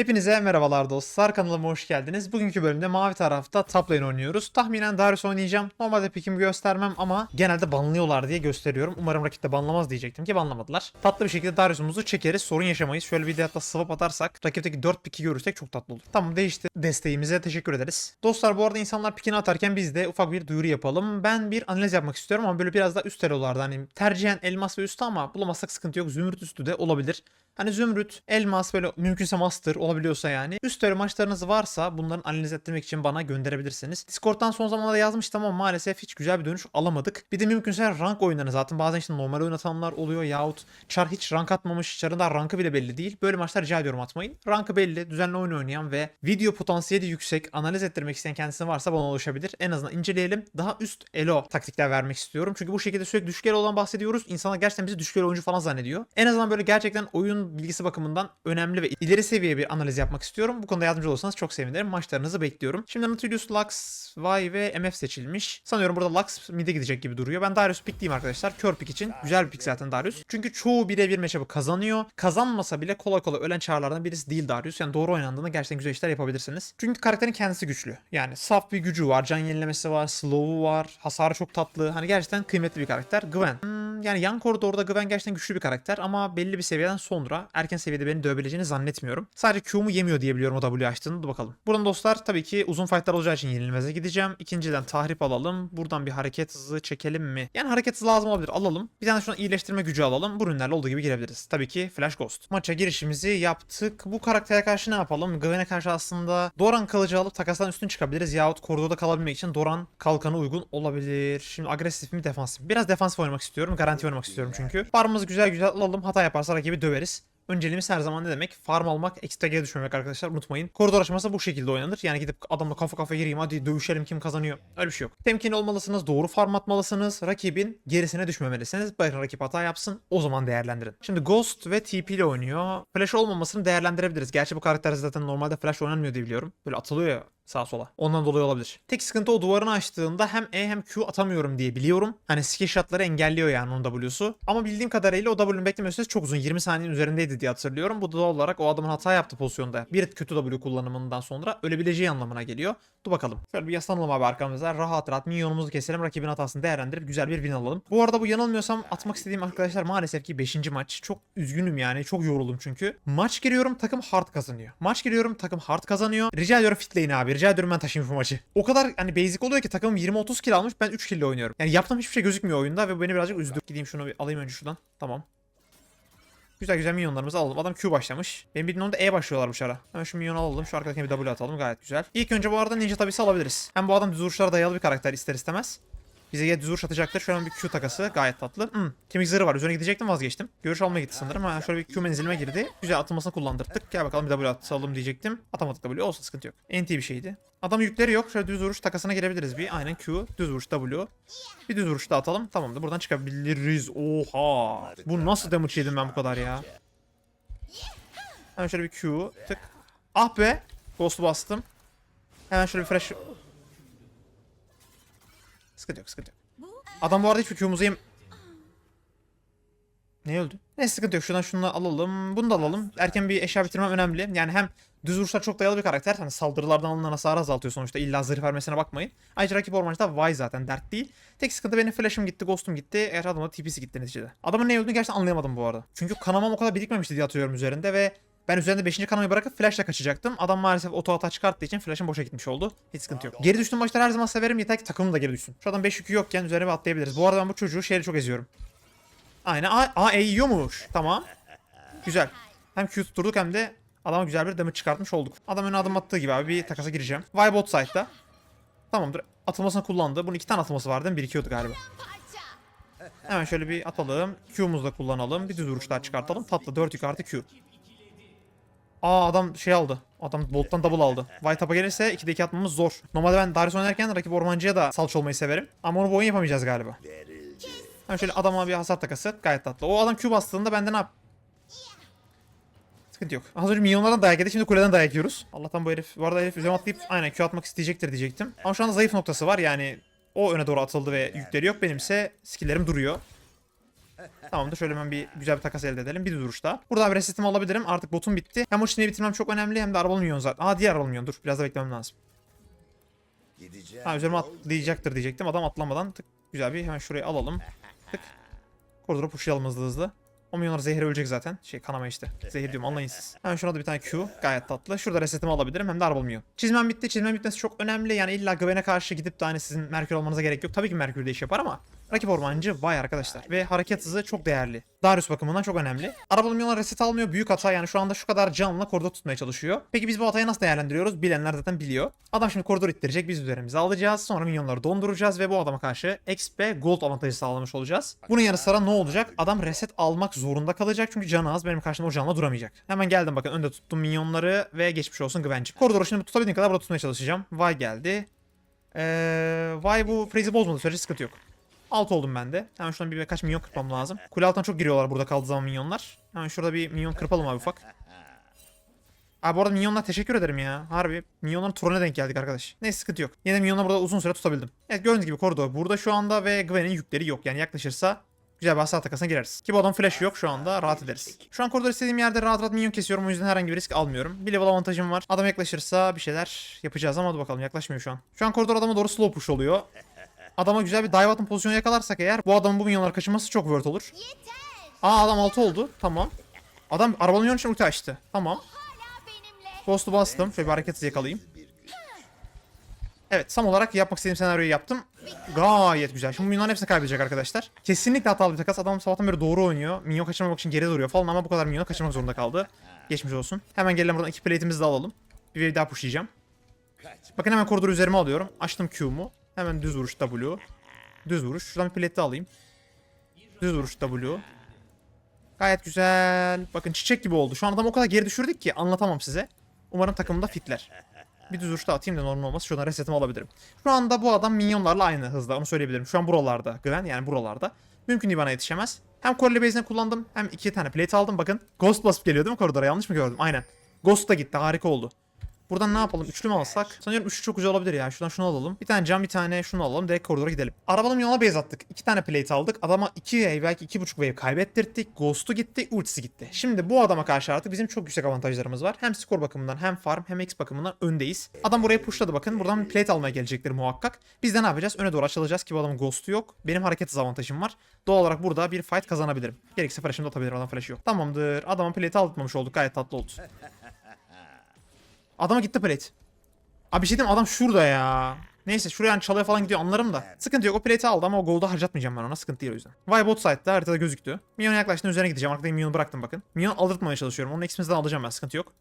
Hepinize merhabalar dostlar kanalıma hoş geldiniz. Bugünkü bölümde mavi tarafta top lane oynuyoruz. Tahminen Darius oynayacağım. Normalde pikimi göstermem ama genelde banlıyorlar diye gösteriyorum. Umarım rakip de banlamaz diyecektim ki banlamadılar. Tatlı bir şekilde Darius'umuzu çekeriz sorun yaşamayız. Şöyle bir de hatta swap atarsak rakipteki 4 piki görürsek çok tatlı olur. Tamam değişti. Desteğimize teşekkür ederiz. Dostlar bu arada insanlar pikini atarken biz de ufak bir duyuru yapalım. Ben bir analiz yapmak istiyorum ama böyle biraz daha üst elolarda hani tercihen elmas ve üstü ama bulamazsak sıkıntı yok. Zümrüt üstü de olabilir. Hani zümrüt, elmas böyle mümkünse master olabiliyorsa yani. Üst öyle maçlarınız varsa bunların analiz ettirmek için bana gönderebilirsiniz. Discord'dan son zamanlarda yazmıştım ama maalesef hiç güzel bir dönüş alamadık. Bir de mümkünse rank oyunlarını zaten bazen işte normal oyun atanlar oluyor yahut Char hiç rank atmamış. Char'ın da rankı bile belli değil. Böyle maçlar rica ediyorum atmayın. Rankı belli, düzenli oyun oynayan ve video potansiyeli yüksek, analiz ettirmek isteyen kendisi varsa bana ulaşabilir. En azından inceleyelim. Daha üst elo taktikler vermek istiyorum. Çünkü bu şekilde sürekli düşük elo olan bahsediyoruz. İnsanlar gerçekten bizi düşük elo oyuncu falan zannediyor. En azından böyle gerçekten oyun bilgisi bakımından önemli ve ileri seviye bir analiz yapmak istiyorum. Bu konuda yardımcı olursanız çok sevinirim. Maçlarınızı bekliyorum. Şimdi Nautilus, Lux, Vi ve MF seçilmiş. Sanıyorum burada Lux mid'e gidecek gibi duruyor. Ben Darius pickleyeyim arkadaşlar. Kör pick için. Güzel bir pick zaten Darius. Çünkü çoğu birebir matchup'ı kazanıyor. Kazanmasa bile kolay kolay ölen çağrılardan birisi değil Darius. Yani doğru oynandığında gerçekten güzel işler yapabilirsiniz. Çünkü karakterin kendisi güçlü. Yani saf bir gücü var. Can yenilemesi var. Slow'u var. Hasarı çok tatlı. Hani gerçekten kıymetli bir karakter. Gwen. Hmm, yani yan koridorda Gwen gerçekten güçlü bir karakter ama belli bir seviyeden sonra erken seviyede beni dövebileceğini zannetmiyorum. Sadece Q'mu yemiyor diye biliyorum o W açtığını. Dur bakalım. Buradan dostlar tabii ki uzun fightlar olacağı için yenilmeze gideceğim. İkinciden tahrip alalım. Buradan bir hareket hızı çekelim mi? Yani hareket hızı lazım olabilir. Alalım. Bir tane şuna iyileştirme gücü alalım. Bu ürünlerle olduğu gibi girebiliriz. Tabii ki Flash Ghost. Maça girişimizi yaptık. Bu karaktere karşı ne yapalım? Gwen'e karşı aslında Doran kılıcı alıp takasdan üstün çıkabiliriz. Yahut koridorda kalabilmek için Doran kalkanı uygun olabilir. Şimdi agresif mi defansif mi? Biraz defansif oynamak istiyorum. Garanti oynamak istiyorum çünkü. Farmımızı güzel güzel alalım. Hata yaparsa rakibi döveriz. Önceliğimiz her zaman ne demek? Farm almak, XP'ye düşmemek arkadaşlar unutmayın. Koridor aşaması bu şekilde oynanır. Yani gidip adamla kafa kafa gireyim hadi dövüşelim kim kazanıyor. Öyle bir şey yok. Temkinli olmalısınız, doğru farm atmalısınız. Rakibin gerisine düşmemelisiniz. Bırakın rakip hata yapsın. O zaman değerlendirin. Şimdi Ghost ve TP ile oynuyor. Flash olmamasını değerlendirebiliriz. Gerçi bu karakter zaten normalde flash oynanmıyor diye biliyorum. Böyle atılıyor ya sağa sola. Ondan dolayı olabilir. Tek sıkıntı o duvarını açtığında hem E hem Q atamıyorum diye biliyorum. Hani skill shotları engelliyor yani onun W'su. Ama bildiğim kadarıyla o W'nun bekleme süresi çok uzun. 20 saniyenin üzerindeydi diye hatırlıyorum. Bu da doğal olarak o adamın hata yaptı pozisyonda. Bir kötü W kullanımından sonra ölebileceği anlamına geliyor. Dur bakalım. Şöyle bir yaslanalım abi arkamıza. Rahat rahat minyonumuzu keselim. Rakibin hatasını değerlendirip güzel bir win alalım. Bu arada bu yanılmıyorsam atmak istediğim arkadaşlar maalesef ki 5. maç. Çok üzgünüm yani. Çok yoruldum çünkü. Maç giriyorum takım hard kazanıyor. Maç giriyorum takım hard kazanıyor. Rica ediyorum fitleyin abi. Rica ediyorum ben taşıyayım şu maçı. O kadar hani basic oluyor ki takımım 20-30 kill almış. Ben 3 kill oynuyorum. Yani yaptığım hiçbir şey gözükmüyor oyunda ve bu beni birazcık üzdü. Gideyim şunu bir alayım önce şuradan. Tamam. Güzel güzel minyonlarımızı alalım. Adam Q başlamış. Benim bildiğim onda E başlıyorlar bu şara. Hemen şu minyonu alalım. Şu arkadakine bir W atalım. Gayet güzel. İlk önce bu arada ninja tabisi alabiliriz. Hem bu adam düz dayalı bir karakter ister istemez. Bize ya düz vuruş atacaktır. An bir Q takası. Gayet tatlı. Hmm, kemik zırhı var. Üzerine gidecektim vazgeçtim. Görüş almaya gitti sanırım. Ha, şöyle bir Q menzilime girdi. Güzel atılmasını kullandırdık. Gel bakalım bir W atalım diyecektim. Atamadık W. Olsun sıkıntı yok. NT bir şeydi. Adam yükleri yok. Şöyle düz vuruş takasına girebiliriz bir. Aynen Q. Düz vuruş W. Bir düz vuruş da atalım. Tamamdır. Buradan çıkabiliriz. Oha. Bu nasıl damage yedim ben bu kadar ya. Hemen şöyle bir Q. Tık. Ah be. Ghost bastım. Hemen şöyle bir flash. Sıkıntı yok sıkıntı yok. Adam bu arada hiçbir Q'muzu yem... Ne öldü? Ne sıkıntı yok. Şuradan şunu alalım. Bunu da alalım. Erken bir eşya bitirmem önemli. Yani hem düz vuruşlar çok dayalı bir karakter. Hani saldırılardan alınan hasarı azaltıyor sonuçta. İlla zırh vermesine bakmayın. Ayrıca rakip ormancıda Vay zaten dert değil. Tek sıkıntı benim flash'ım gitti, ghost'um gitti. Eğer adamın TP'si gitti neticede. Adamın ne öldüğünü gerçekten anlayamadım bu arada. Çünkü kanamam o kadar birikmemişti diye hatırlıyorum üzerinde ve ben üzerinde 5. kanamayı bırakıp flash'la kaçacaktım. Adam maalesef oto hata çıkarttığı için flash'ım boşa gitmiş oldu. Hiç sıkıntı yok. Geri düştüğüm maçları her zaman severim. Yeter ki takımım da geri düşsün. Şu adam 5 yükü yokken üzerine bir atlayabiliriz. Bu arada ben bu çocuğu şeyleri çok eziyorum. Aynen. A, A E yiyormuş. Tamam. Güzel. Hem Q tutturduk hem de adama güzel bir damage çıkartmış olduk. Adam öne adım attığı gibi abi bir takasa gireceğim. Vay bot side'da. Tamamdır. Atılmasını kullandı. Bunun iki tane atılması vardı değil mi? Birikiyordu galiba. Hemen şöyle bir atalım. Q'muzu da kullanalım. Bir düz vuruş daha çıkartalım. Tatlı 4 yük artı Q. Aa adam şey aldı. Adam Bolt'tan double aldı. White tapa gelirse 2'de 2 atmamız zor. Normalde ben Darius oynarken rakip ormancıya da salç olmayı severim. Ama onu bu oyun yapamayacağız galiba. Hemen şöyle adama bir hasar takası. Gayet tatlı. O adam Q bastığında bende ne yap? Sıkıntı yok. Az önce milyonlardan dayak yedi. Şimdi kuleden dayak yiyoruz. Allah'tan bu herif. Bu arada herif üzerime atlayıp aynen Q atmak isteyecektir diyecektim. Ama şu anda zayıf noktası var. Yani o öne doğru atıldı ve yükleri yok. Benimse skilllerim duruyor. Tamamdır şöyle hemen bir güzel bir takas elde edelim. Bir duruş daha. Burada bir resetimi alabilirim. Artık botum bitti. Hem o çizmeyi bitirmem çok önemli hem de arabalı milyon zaten. Aa diğer arabalı milyon dur. Biraz da beklemem lazım. Gideceğim. Ha üzerime atlayacaktır diyecektim. Adam atlamadan tık güzel bir hemen şurayı alalım. Tık. Koridoru pushlayalım hızlı hızlı. O milyonlar zehir ölecek zaten. Şey kanama işte. Zehir diyorum anlayın siz. Hemen şuna da bir tane Q. Gayet tatlı. Şurada resetimi alabilirim hem de arabalı milyon. Çizmem bitti. Çizmem bitmesi çok önemli. Yani illa Gwen'e karşı gidip de hani sizin Merkür olmanıza gerek yok. Tabii ki Merkür de iş yapar ama rakip ormancı vay arkadaşlar. Ve hareket hızı çok değerli. Darius bakımından çok önemli. Arabalı milyonlar reset almıyor. Büyük hata yani şu anda şu kadar canla koridor tutmaya çalışıyor. Peki biz bu hatayı nasıl değerlendiriyoruz? Bilenler zaten biliyor. Adam şimdi koridor ittirecek. Biz üzerimize alacağız. Sonra minyonları donduracağız ve bu adama karşı XP gold avantajı sağlamış olacağız. Bunun yanı sıra ne olacak? Adam reset almak zorunda kalacak çünkü canı az. Benim karşımda o canla duramayacak. Hemen geldim bakın önde tuttum minyonları ve geçmiş olsun güvencim. Koridoru şimdi tutabildiğim kadar burada tutmaya çalışacağım. Vay geldi. Ee, vay bu freeze'i bozmadı sürece sıkıntı yok. Alt oldum ben de. Hemen şuradan bir birkaç minyon kırpmam lazım. Kule altına çok giriyorlar burada kaldığı zaman minyonlar. Hemen şurada bir minyon kırpalım abi ufak. Abi bu arada minyonlar teşekkür ederim ya. Harbi minyonların turuna denk geldik arkadaş. Neyse sıkıntı yok. Yine minyonları burada uzun süre tutabildim. Evet gördüğünüz gibi koridor burada şu anda ve Gwen'in yükleri yok. Yani yaklaşırsa güzel bir hasar takasına gireriz. Ki bu adam flash yok şu anda rahat ederiz. Şu an koridor istediğim yerde rahat rahat minyon kesiyorum o yüzden herhangi bir risk almıyorum. Bir level avantajım var. Adam yaklaşırsa bir şeyler yapacağız ama hadi bakalım yaklaşmıyor şu an. Şu an koridor adama doğru slow push oluyor. Adama güzel bir dive atın pozisyonu yakalarsak eğer bu adamın bu minyonları kaçırması çok worth olur. Aa adam 6 oldu. Tamam. Adam arabanın yönü için ulti açtı. Tamam. Ghost'u bastım. Şöyle bir hareket hızı yakalayayım. Evet tam olarak yapmak istediğim senaryoyu yaptım. Gayet güzel. Şimdi minyonların hepsini kaybedecek arkadaşlar. Kesinlikle hatalı bir takas. Adam sabahtan beri doğru oynuyor. Minyon kaçırmamak için geri duruyor falan ama bu kadar minyonu kaçırmak zorunda kaldı. Geçmiş olsun. Hemen gelelim buradan iki plate'imizi de alalım. Bir wave daha pushlayacağım. Bakın hemen koridoru üzerime alıyorum. Açtım Q'mu. Hemen düz vuruş W. Düz vuruş. Şuradan bir plate alayım. Düz vuruş W. Gayet güzel. Bakın çiçek gibi oldu. Şu an adam o kadar geri düşürdük ki anlatamam size. Umarım takımda fitler. Bir düz da atayım da normal olmaz. Şuradan resetimi alabilirim. Şu anda bu adam minyonlarla aynı hızda. Onu söyleyebilirim. Şu an buralarda. Gwen yani buralarda. Mümkün değil bana yetişemez. Hem Corelli Base'ini kullandım. Hem iki tane plate aldım. Bakın. Ghost basıp geliyor değil mi koridora? Yanlış mı gördüm? Aynen. Ghost da gitti. Harika oldu. Buradan ne yapalım? Üçlü mü alsak? Sanıyorum üçlü çok güzel olabilir ya. Şuradan şunu alalım. Bir tane cam bir tane şunu alalım. Direkt koridora gidelim. Arabalı milyona base attık. İki tane plate aldık. Adama iki wave belki iki buçuk wave kaybettirdik. Ghost'u gitti. Ultisi gitti. Şimdi bu adama karşı artık bizim çok yüksek avantajlarımız var. Hem skor bakımından hem farm hem X bakımından öndeyiz. Adam buraya pushladı bakın. Buradan plate almaya gelecektir muhakkak. Biz de ne yapacağız? Öne doğru açılacağız ki bu adamın ghost'u yok. Benim hareket avantajım var. Doğal olarak burada bir fight kazanabilirim. Gerekirse flash'ımı da atabilirim. Adam flash'ı yok. Tamamdır. Adamın plate aldırmamış olduk. Gayet tatlı oldu. Adama gitti plate. Abi bir şey diyeyim adam şurada ya. Neyse şuraya hani çalıya falan gidiyor anlarım da. Sıkıntı yok o plate'i aldı ama o gold'u harcatmayacağım ben ona sıkıntı değil o yüzden. Vay bot side'da haritada gözüktü. Minyon'a yaklaştığında üzerine gideceğim. Arkadaki minyonu bıraktım bakın. Minyon aldırtmaya çalışıyorum. Onun XP'sinden alacağım ben sıkıntı yok.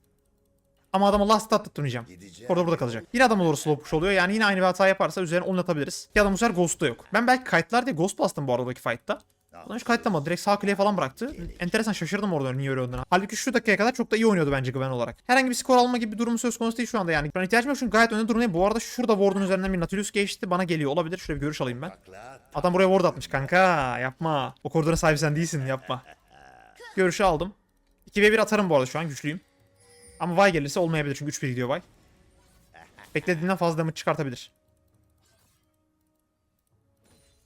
Ama adamı last attırmayacağım. Gideceğim. Orada burada kalacak. Yine adama doğru slow push oluyor. Yani yine aynı bir hata yaparsa üzerine ult atabiliriz. Ki adam bu sefer ghost'ta yok. Ben belki kayıtlar diye ghost bastım bu aradaki fight'ta. Adam hiç kayıtlamadı. Direkt sağ kliğe falan bıraktı. Enteresan şaşırdım orada niye öyle olduğunu. Halbuki şu dakikaya kadar çok da iyi oynuyordu bence Gwen olarak. Herhangi bir skor alma gibi bir durum söz konusu değil şu anda yani. Ben ihtiyacım yok çünkü gayet önde durumdayım. Bu arada şurada ward'un üzerinden bir Nautilus geçti. Bana geliyor olabilir. Şöyle bir görüş alayım ben. Adam buraya ward atmış kanka. Yapma. O koridorun sahibi sen değilsin yapma. Görüşü aldım. 2v1 atarım bu arada şu an güçlüyüm. Ama Vay gelirse olmayabilir çünkü 3-1 gidiyor Vay. Beklediğinden fazla damage çıkartabilir.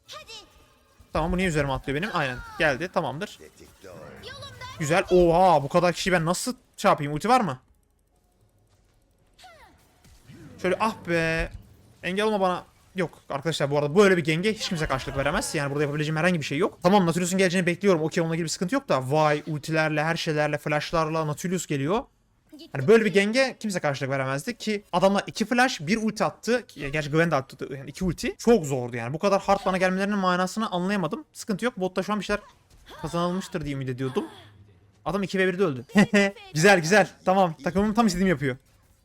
Hadi Tamam bu niye üzerime atlıyor benim? Aynen geldi tamamdır. Güzel. Oha bu kadar kişi ben nasıl şey yapayım? Ulti var mı? Şöyle ah be. Engel olma bana. Yok arkadaşlar bu arada böyle bir genge hiç kimse karşılık veremez. Yani burada yapabileceğim herhangi bir şey yok. Tamam Nautilus'un geleceğini bekliyorum. Okey onunla ilgili bir sıkıntı yok da. Vay ultilerle her şeylerle flashlarla Nautilus geliyor. Hani böyle bir genge kimse karşılık veremezdi ki adamlar iki flash bir ulti attı. Gerçi Gwen de attı yani iki ulti. Çok zordu yani. Bu kadar hard bana gelmelerinin manasını anlayamadım. Sıkıntı yok. Botta şu an bir şeyler kazanılmıştır diye ümit ediyordum. Adam 2 ve 1'de öldü. güzel güzel. Tamam. Takımım tam istediğimi yapıyor.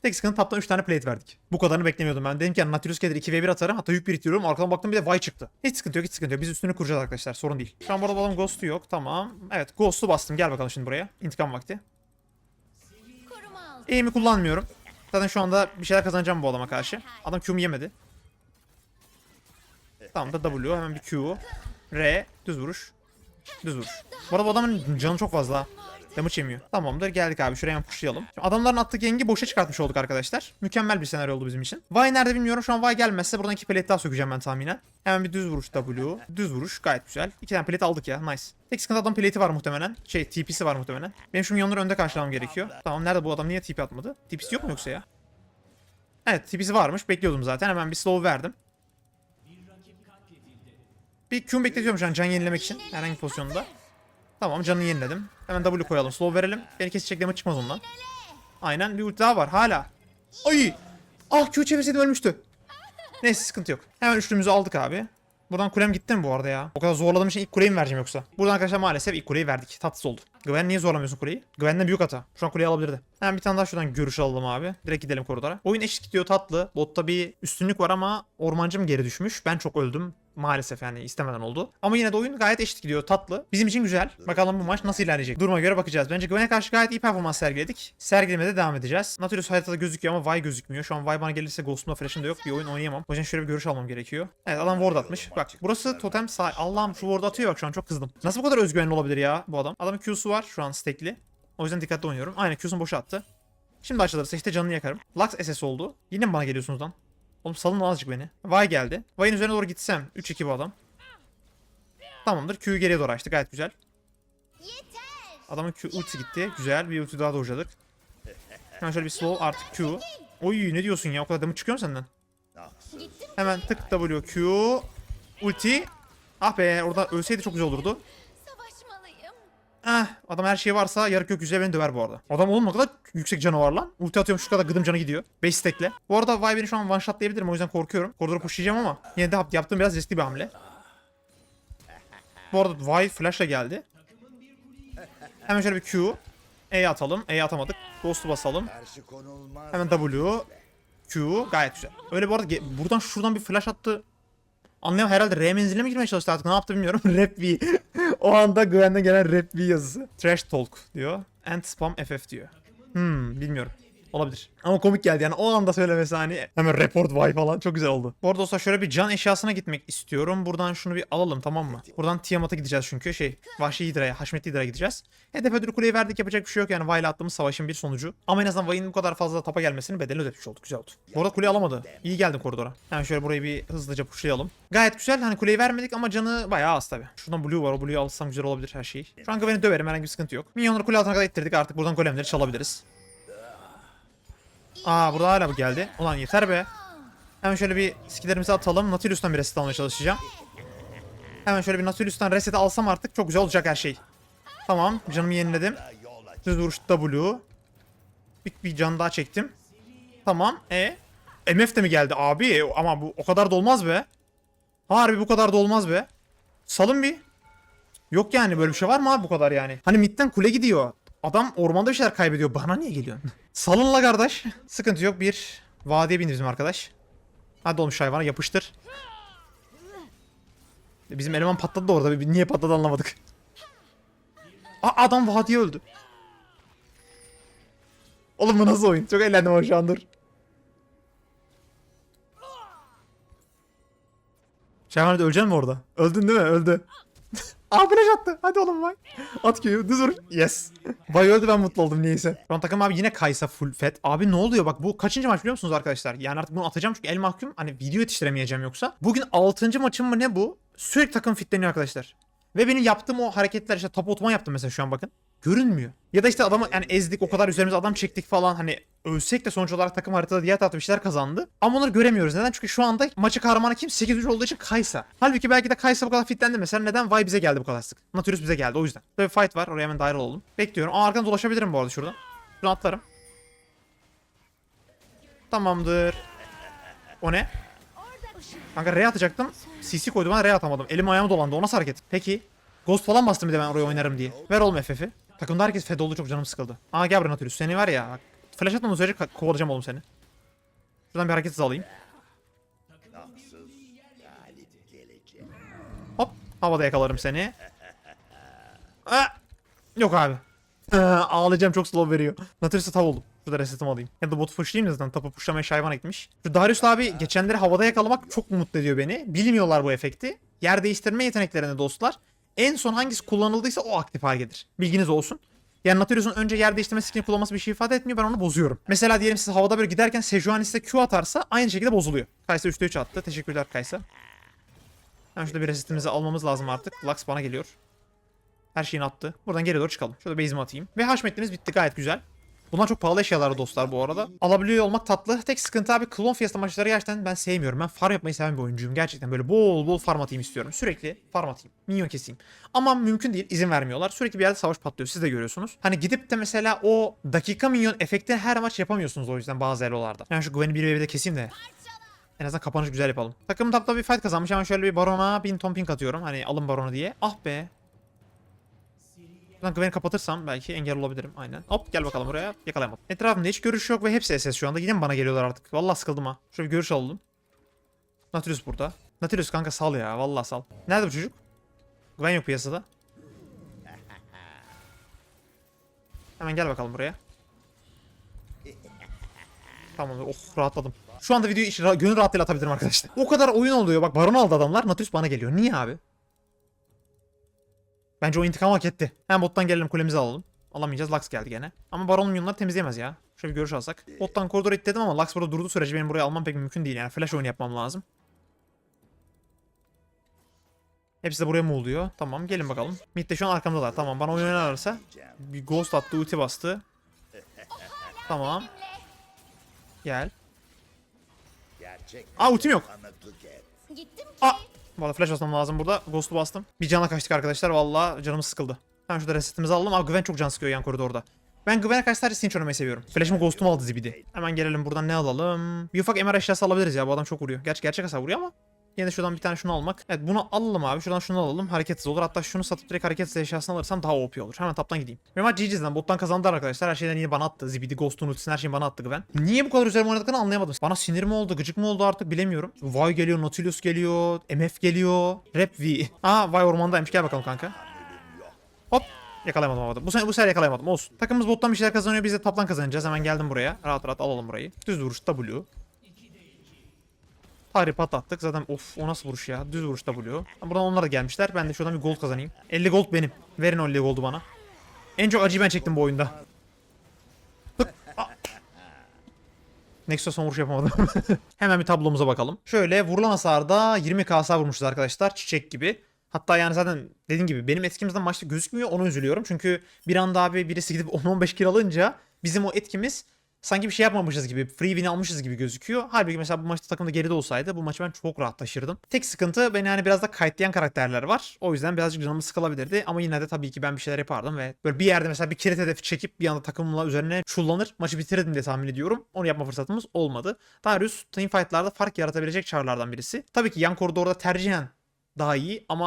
Tek sıkıntı taptan 3 tane plate verdik. Bu kadarını beklemiyordum ben. Dedim ki Nautilus gelir 2 ve 1 atarım. Hatta yük biriktiriyorum. Arkadan baktım bir de Vay çıktı. Hiç sıkıntı yok hiç sıkıntı yok. Biz üstünü kuracağız arkadaşlar. Sorun değil. Şu an burada bu adam Ghost'u yok. Tamam. Evet Ghost'u bastım. Gel bakalım şimdi buraya. İntikam vakti. Aim'i kullanmıyorum. Zaten şu anda bir şeyler kazanacağım bu adama karşı. Adam Q'mu yemedi. Tamam da W hemen bir Q. R düz vuruş. Düz vuruş. Bu arada bu adamın canı çok fazla. Damage yemiyor. Tamamdır geldik abi şuraya pushlayalım. Şimdi adamların attığı gengi boşa çıkartmış olduk arkadaşlar. Mükemmel bir senaryo oldu bizim için. Vay nerede bilmiyorum. Şu an Vay gelmezse buradan iki plate daha sökeceğim ben tahminen. Hemen bir düz vuruş W. Düz vuruş gayet güzel. İki tane plate aldık ya nice. Tek sıkıntı adam plate'i var muhtemelen. Şey TP'si var muhtemelen. Benim şu minyonları önde karşılamam gerekiyor. Tamam nerede bu adam niye TP atmadı? TP'si yok mu yoksa ya? Evet TP'si varmış. Bekliyordum zaten. Hemen bir slow verdim. Bir Q'mu bekletiyorum şu an can yenilemek için. Herhangi bir pozisyonda. Tamam canını yeniledim. Hemen W koyalım. Slow verelim. Beni kesecek damage çıkmaz ondan. Aynen bir ulti daha var hala. Ay! Ah Q çevirseydim ölmüştü. Neyse sıkıntı yok. Hemen üçlümüzü aldık abi. Buradan kulem gitti mi bu arada ya? O kadar zorladığım için ilk kuleyi mi vereceğim yoksa? Buradan arkadaşlar maalesef ilk kuleyi verdik. Tatsız oldu. Gwen niye zorlamıyorsun kuleyi? Gwen'den büyük hata. Şu an kuleyi alabilirdi. Hemen bir tane daha şuradan görüş alalım abi. Direkt gidelim koridora. Oyun eşit gidiyor tatlı. Botta bir üstünlük var ama ormancım geri düşmüş. Ben çok öldüm. Maalesef yani istemeden oldu. Ama yine de oyun gayet eşit gidiyor. Tatlı. Bizim için güzel. Bakalım bu maç nasıl ilerleyecek. Duruma göre bakacağız. Bence Gwen'e karşı gayet iyi performans sergiledik. Sergilemede devam edeceğiz. Nautilus haritada gözüküyor ama Vi gözükmüyor. Şu an Vi bana gelirse Ghost'umda flash'ım da yok. Bir oyun oynayamam. O yüzden şöyle bir görüş almam gerekiyor. Evet adam ward atmış. Bak burası totem sağ. Allah'ım şu ward atıyor bak şu an çok kızdım. Nasıl bu kadar özgüvenli olabilir ya bu adam? Adamın Q'su var şu an stackli. O yüzden dikkatli oynuyorum. Aynen Q'sunu boşa attı. Şimdi açılırsa işte canını yakarım. Lux SS oldu. Yine mi bana geliyorsunuz lan? Oğlum salın azıcık beni. Vay geldi. Vay'ın üzerine doğru gitsem. 3-2 bu adam. Tamamdır. Q'yu geriye doğru açtı. Gayet güzel. Adamın Q ultisi gitti. Güzel. Bir ulti daha dojladık. Hemen şöyle bir slow artık Q. Oy ne diyorsun ya? O kadar damage çıkıyor mu senden? Hemen tık W Q. Ulti. Ah be orada ölseydi çok güzel olurdu. Ah adam her şey varsa yarı gökyüzüne beni döver bu arada. Adam ne kadar yüksek canı var lan. Ulti atıyorum şu kadar gıdım canı gidiyor. 5 stack'le. Bu arada Vay beni şu an one shotlayabilirim o yüzden korkuyorum. Koridoru pushlayacağım ama yine de yap- yaptığım biraz riskli bir hamle. Bu arada Vay flash'la geldi. Hemen şöyle bir Q. E atalım. E atamadık. Ghost'u basalım. Hemen W. Q. Gayet güzel. Öyle bu arada buradan şuradan bir flash attı. Anlayamam herhalde R menziline mi girmeye çalıştı artık ne yaptı bilmiyorum. rap V. o anda güvenden gelen rap V yazısı. Trash talk diyor. And spam FF diyor. Hmm bilmiyorum. Olabilir. Ama komik geldi yani o anda söylemesi hani hemen report vay falan çok güzel oldu. Bu arada dostlar şöyle bir can eşyasına gitmek istiyorum. Buradan şunu bir alalım tamam mı? Buradan Tiamat'a gideceğiz çünkü şey Vahşi Hidra'ya, Haşmetli Hidra'ya gideceğiz. Hedef ödülü kuleyi verdik yapacak bir şey yok yani Vay'la attığımız savaşın bir sonucu. Ama en azından Vay'ın bu kadar fazla tapa gelmesinin bedelini ödemiş olduk. Güzel oldu. Bu arada kuleyi alamadı. İyi geldim koridora. Hemen şöyle burayı bir hızlıca pushlayalım. Gayet güzel. Hani kuleyi vermedik ama canı bayağı az tabi. Şuradan Blue var. O Blue'yu alsam güzel olabilir her şey. Şu an Gwen'i döverim. Herhangi bir sıkıntı yok. Minyonları kule altına kadar ittirdik. Artık buradan golemleri çalabiliriz. Aa burada hala bu geldi. Ulan yeter be. Hemen şöyle bir skillerimizi atalım. Nautilus'tan bir reset almaya çalışacağım. Hemen şöyle bir Nautilus'tan reset alsam artık çok güzel olacak her şey. Tamam canımı yeniledim. Düz vuruş W. Bir, bir can daha çektim. Tamam. E MF de mi geldi abi? Ama bu o kadar da olmaz be. Harbi bu kadar da olmaz be. Salın bir. Yok yani böyle bir şey var mı abi bu kadar yani? Hani midden kule gidiyor. Adam ormanda bir şeyler kaybediyor. Bana niye geliyorsun? Salın la kardeş. Sıkıntı yok. Bir vadiye bindi bizim arkadaş. Hadi olmuş hayvana yapıştır. Bizim eleman patladı da orada. Niye patladı anlamadık. Aa, adam vadiye öldü. Oğlum bu nasıl oyun? Çok eğlendim ama şu an dur. Şahane öleceksin mi orada? Öldün değil mi? Öldü. Aa flash attı. Hadi oğlum vay. At köyü. Düz. Yes. Vay öldü ben mutlu oldum niyeyse. Şu an takım abi yine Kaysa full fat. Abi ne oluyor bak bu kaçıncı maç biliyor musunuz arkadaşlar? Yani artık bunu atacağım çünkü el mahkum. Hani video yetiştiremeyeceğim yoksa. Bugün 6. maçım mı ne bu? Sürekli takım fitleniyor arkadaşlar. Ve benim yaptığım o hareketler işte top otman yaptım mesela şu an bakın. Görünmüyor. Ya da işte adamı yani ezdik o kadar üzerimize adam çektik falan hani ölsek de sonuç olarak takım haritada diğer tarafta bir şeyler kazandı. Ama onları göremiyoruz. Neden? Çünkü şu anda maçı kahramanı kim? 8. olduğu için Kaysa. Halbuki belki de Kaysa bu kadar fitlendi mesela. Neden? Vay bize geldi bu kadar sık. Nautilus bize geldi o yüzden. Böyle fight var. Oraya hemen dahil olalım. Bekliyorum. Aa arkadan dolaşabilirim bu arada şuradan. Şuradan atlarım. Tamamdır. O ne? Kanka R atacaktım. CC koydum ben R atamadım. Elim ayağım dolandı. O nasıl hareket? Peki. Ghost falan bastım bir de ben oraya oynarım diye. Ver oğlum FF'i. Takımda herkes fed oldu çok canım sıkıldı. Aa gel buraya Nautilus. Seni var ya. Flash atmadığın sürece kovalayacağım oğlum seni. Şuradan bir hareket alayım. Hop. Havada yakalarım seni. Aa, yok abi. Ağlayacağım çok slow veriyor. Nautilus'a tav oldum. Şurada resetimi alayım. Ya da botu pushlayayım da zaten topu pushlamaya şayvan gitmiş. Şu Darius abi geçenleri havada yakalamak çok mutlu ediyor beni. Bilmiyorlar bu efekti. Yer değiştirme yeteneklerinde dostlar. En son hangisi kullanıldıysa o aktif hale gelir. Bilginiz olsun. Yani Nautilus'un önce yer değiştirme skillini kullanması bir şey ifade etmiyor. Ben onu bozuyorum. Mesela diyelim siz havada böyle giderken Sejuani size Q atarsa aynı şekilde bozuluyor. Kaysa 3'te 3 attı. Teşekkürler Kaysa. Hemen şurada bir resistimizi almamız lazım artık. Lux bana geliyor. Her şeyini attı. Buradan geri doğru çıkalım. Şurada base'imi atayım. Ve haşmetimiz bitti gayet güzel. Bunlar çok pahalı eşyalar dostlar bu arada. Alabiliyor olmak tatlı. Tek sıkıntı abi klon fiyatı maçları gerçekten ben sevmiyorum. Ben farm yapmayı seven bir oyuncuyum. Gerçekten böyle bol bol farm atayım istiyorum. Sürekli farm atayım. Minyon keseyim. Ama mümkün değil. izin vermiyorlar. Sürekli bir yerde savaş patlıyor. Siz de görüyorsunuz. Hani gidip de mesela o dakika minyon efekti her maç yapamıyorsunuz o yüzden bazı elolarda. Yani şu Gwen'i bir ve de keseyim de. En azından kapanış güzel yapalım. Takım tapta bir fight kazanmış. Hemen şöyle bir barona bin ton atıyorum. Hani alın baronu diye. Ah be. Buradan Gwen'i kapatırsam belki engel olabilirim. Aynen. Hop gel bakalım buraya. Yakalayamadım. Etrafımda hiç görüş yok ve hepsi SS şu anda. Yine mi bana geliyorlar artık? Vallahi sıkıldım ha. Şöyle bir görüş alalım. Nautilus burada. Nautilus kanka sal ya. Vallahi sal. Nerede bu çocuk? Gwen yok piyasada. Hemen gel bakalım buraya. Tamamdır. Oh rahatladım. Şu anda videoyu gönül rahatlığıyla atabilirim arkadaşlar. O kadar oyun oluyor. Bak baron aldı adamlar. Nautilus bana geliyor. Niye abi? Bence o intikam hak etti. Hemen bottan gelelim kulemizi alalım. Alamayacağız. Lux geldi gene. Ama Baron minyonları temizleyemez ya. Şöyle bir görüş alsak. Bottan koridor itledim ama Lux burada durduğu sürece benim buraya almam pek mümkün değil. Yani flash oyunu yapmam lazım. Hepsi de buraya mı oluyor? Tamam gelin bakalım. Mid de şu an arkamdalar. Tamam bana oyun oynarlarsa. Bir ghost attı, ulti bastı. Tamam. Gel. Aa ultim yok. Aa! Valla flash basmam lazım burada. Ghost'u bastım. Bir cana kaçtık arkadaşlar. Valla canımız sıkıldı. Hemen şurada resetimizi alalım. Abi Gwen çok can sıkıyor yan koridorda. Ben Gwen'e karşı sadece Sinch oynamayı seviyorum. Flash'ımı Ghost'umu aldı Zibidi. Hemen gelelim buradan ne alalım? Bir ufak MR eşyası alabiliriz ya. Bu adam çok vuruyor. Gerçi gerçek hasar vuruyor ama. Yine de şuradan bir tane şunu almak. Evet bunu alalım abi. Şuradan şunu alalım. Hareketsiz olur. Hatta şunu satıp direkt hareketsiz eşyasını alırsam daha OP olur. Hemen taptan gideyim. Ve maç GG'den. Bottan kazandılar arkadaşlar. Her şeyden yine bana attı. Zibidi, Ghost'un ultisini her şeyi bana attı Gwen. Niye bu kadar üzerime oynadıklarını anlayamadım. Bana sinir mi oldu, gıcık mı oldu artık bilemiyorum. Vay geliyor, Nautilus geliyor, MF geliyor, Rap V. Aa Vay ormandaymış. Gel bakalım kanka. Hop. Yakalayamadım havada. Bu sefer, bu sefer yakalayamadım. Olsun. Takımımız bottan bir şeyler kazanıyor. Biz de taptan kazanacağız. Hemen geldim buraya. Rahat rahat alalım burayı. Düz vuruş W. Tari patlattık. Zaten of o nasıl vuruş ya. Düz vuruş W. Buradan onlar da gelmişler. Ben de şuradan bir gold kazanayım. 50 gold benim. Verin o 50 goldu bana. En çok acıyı ben çektim bu oyunda. Nexus'a son vuruş yapamadım. Hemen bir tablomuza bakalım. Şöyle vurulan hasarda 20 kasa vurmuşuz arkadaşlar. Çiçek gibi. Hatta yani zaten dediğim gibi benim etkimizden maçta gözükmüyor. Onu üzülüyorum. Çünkü bir anda abi birisi gidip 10-15 kill alınca bizim o etkimiz sanki bir şey yapmamışız gibi, free win almışız gibi gözüküyor. Halbuki mesela bu maçta takımda geride olsaydı bu maçı ben çok rahat taşırdım. Tek sıkıntı beni yani biraz da kayıtlayan karakterler var. O yüzden birazcık canımı sıkılabilirdi ama yine de tabii ki ben bir şeyler yapardım ve böyle bir yerde mesela bir kilit hedefi çekip bir anda takımla üzerine çullanır maçı bitirirdim diye tahmin ediyorum. Onu yapma fırsatımız olmadı. Darius teamfight'larda fark yaratabilecek çarlardan birisi. Tabii ki yan koridorda tercihen daha iyi ama